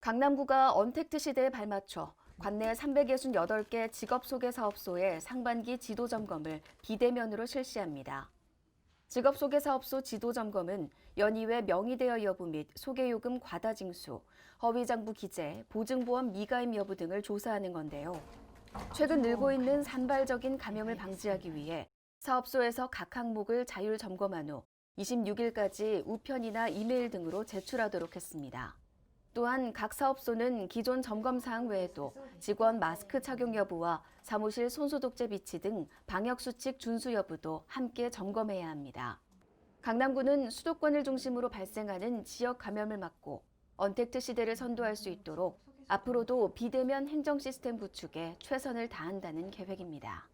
강남구가 언택트 시대에 발맞춰 관내 368개 직업소개 사업소의 상반기 지도 점검을 비대면으로 실시합니다. 직업소개 사업소 지도 점검은 연이외 명의대여 여부 및 소개요금 과다 징수, 허위장부 기재, 보증보험 미가입 여부 등을 조사하는 건데요. 최근 늘고 있는 산발적인 감염을 방지하기 위해 사업소에서 각 항목을 자율 점검한 후 26일까지 우편이나 이메일 등으로 제출하도록 했습니다. 또한 각 사업소는 기존 점검 사항 외에도 직원 마스크 착용 여부와 사무실 손소독제 비치 등 방역 수칙 준수 여부도 함께 점검해야 합니다. 강남구는 수도권을 중심으로 발생하는 지역 감염을 막고 언택트 시대를 선도할 수 있도록 앞으로도 비대면 행정 시스템 구축에 최선을 다한다는 계획입니다.